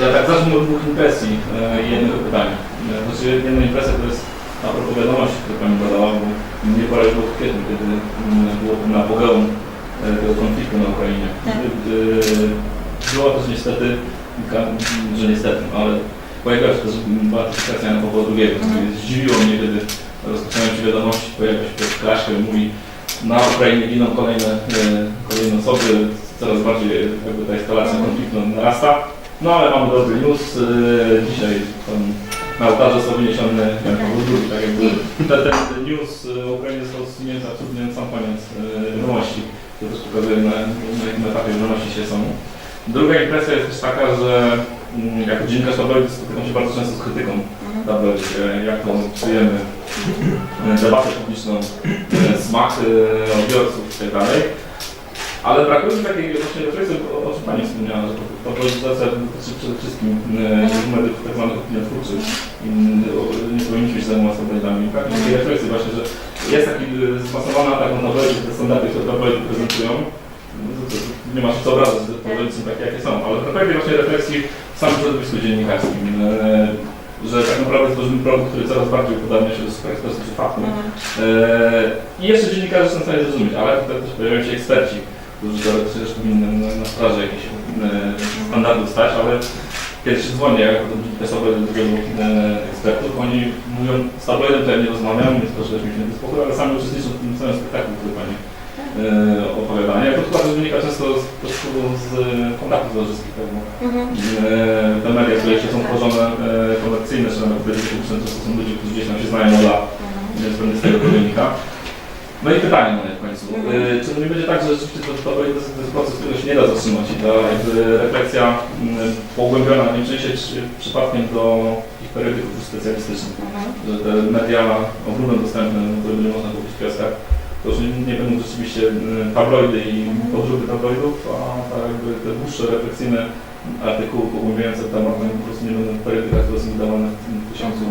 Ja tak zacznę od dwóch impresji e, i jednego pytania. E, Znaczy jedna impresja to jest a propos wiadomości, które Pani badała, bo mnie poraziło w kwietniu, kiedy mm, było na pogeum e, tego konfliktu na Ukrainie. Tak. Była też niestety, że niestety, ale pojawiła się też beatyfikacja na Pawła II. Mhm. Zdziwiło mnie, kiedy rozpoczynają się wiadomości, pojawia się Kraszkę i mówi na Ukrainie giną kolejne, kolejne osoby, coraz bardziej jakby ta eskalacja Mhm. konfliktu narasta. No ale mamy dobry news. e, Dzisiaj tam na ołtarze został wyniesiony Jan Paweł II, tak jakby ten, ten, news o Ukrainie został usunięty absolutnie na sam koniec e, wiadomości. To też pokazuje na, na jakim etapie wiadomości się są. Druga impresja jest też taka, że mm, jako dziennikarz tabloidy spotykam się bardzo często z krytyką Mhm. tabloidy, e, jak to psujemy e, debatę publiczną, e, smak e, odbiorców itd. Ale brakuje mi takiej właśnie refleksji, o, o czym Pani wspomniała, że tabloidyzacja dotyczy przede wszystkim e, mediów tak zwanych opiniotwórczych i e, nie powinniśmy się zajmować tabloidami. Brakuje mi takiej refleksji właśnie, że jest taki e, zmasowany atak na tabloidy, te standardy, które tabloidy prezentują. No Nie ma co obrażać, że są takie, jakie są, ale brakuje mi właśnie refleksji w samym środowisku dziennikarskim. Że tak naprawdę tworzymy produkt, który coraz bardziej upodabnia się do ekspresji czy faktu. Mhm. I jeszcze dziennikarze są w stanie zrozumieć, ale tutaj też pojawiają się eksperci, też powinni na, na straży jakichś e, standardów stać, ale kiedy się dzwonię jako do sobie do wielu e, ekspertów, oni mówią, z tabloidem tutaj nie rozmawiam, więc proszę mi się nie spokój, ale sami uczestniczą w tym samym spektaklu, który pani e, opowiada. Ja to chyba też wynika często z, z e, kontaktów towarzyskich, tak, bo Mhm. Te media, które się są tworzone komercyjne, czy nawet publiczne, to są ludzie, którzy gdzieś tam się znają od lat, więc pewnie z tego to wynika. No i pytanie moje w końcu. Mhm. Y, czy to nie będzie tak, że rzeczywiście to, to, to jest proces, którego się nie da zatrzymać i ta jakby refleksja mm, pogłębiona nie przyniesie przypadkiem do teoretyków specjalistycznych, mhm. że te media ogólnie dostępne, no, które będzie można kupić w kioskach, to już nie będą rzeczywiście y, tabloidy i mhm. podróby tabloidów, a tak jakby te dłuższe, refleksyjne artykuły pogłębiające temat, no po prostu nie będą w teoretykach, które są wydawane w tysiącu